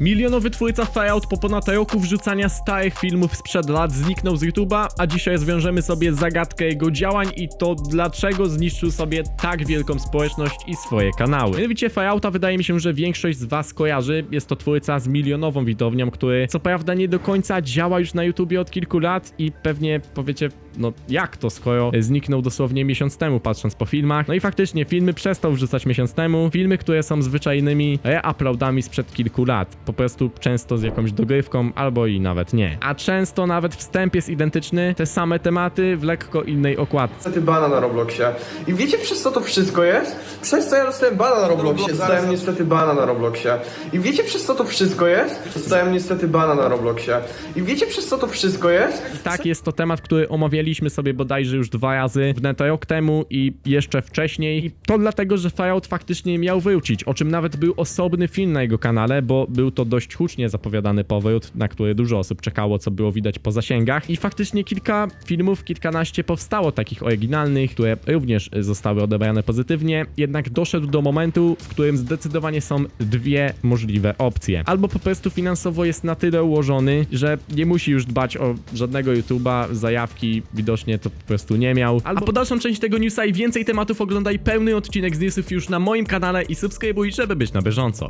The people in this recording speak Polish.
Milionowy twórca Fallout po ponad roku wrzucania starych filmów sprzed lat zniknął z YouTube'a, a dzisiaj zwiążemy sobie zagadkę jego działań i to dlaczego zniszczył sobie tak wielką społeczność i swoje kanały. Mianowicie Fallouta wydaje mi się, że większość z was kojarzy. Jest to twórca z milionową widownią, który co prawda nie do końca działa już na YouTubie od kilku lat i pewnie powiecie, no jak to, skoro zniknął dosłownie miesiąc temu, patrząc po filmach. No i faktycznie filmy przestał wrzucać miesiąc temu. Filmy, które są zwyczajnymi reuploadami sprzed kilku lat. Po prostu często z jakąś dogrywką, albo i nawet nie. A często nawet wstęp jest identyczny, te same tematy w lekko innej okładce. niestety bana na Robloxie. I wiecie przez co to wszystko jest? Przez co ja dostałem bana na Robloxie. Dostałem niestety bana na Robloxie. I wiecie przez co to wszystko jest? Dostałem niestety bana na Robloxie. I wiecie przez co to wszystko jest? Tak, jest to temat, który omawialiśmy sobie bodajże już dwa razy w rok temu i jeszcze wcześniej. I to dlatego, że Fallout faktycznie miał wrócić, o czym nawet był osobny film na jego kanale, bo był to dość hucznie zapowiadany powrót, na który dużo osób czekało, co było widać po zasięgach. I faktycznie kilka filmów, kilkanaście powstało takich oryginalnych, które również zostały odebrane pozytywnie, jednak doszedł do momentu, w którym zdecydowanie są dwie możliwe opcje. Albo po prostu finansowo jest na tyle ułożony, że nie musi już dbać o żadnego YouTube'a, zajawki widocznie to po prostu nie miał. Albo po dalszą część tego newsa i więcej tematów oglądaj pełny odcinek z newsów już na moim kanale i subskrybuj, żeby być na bieżąco.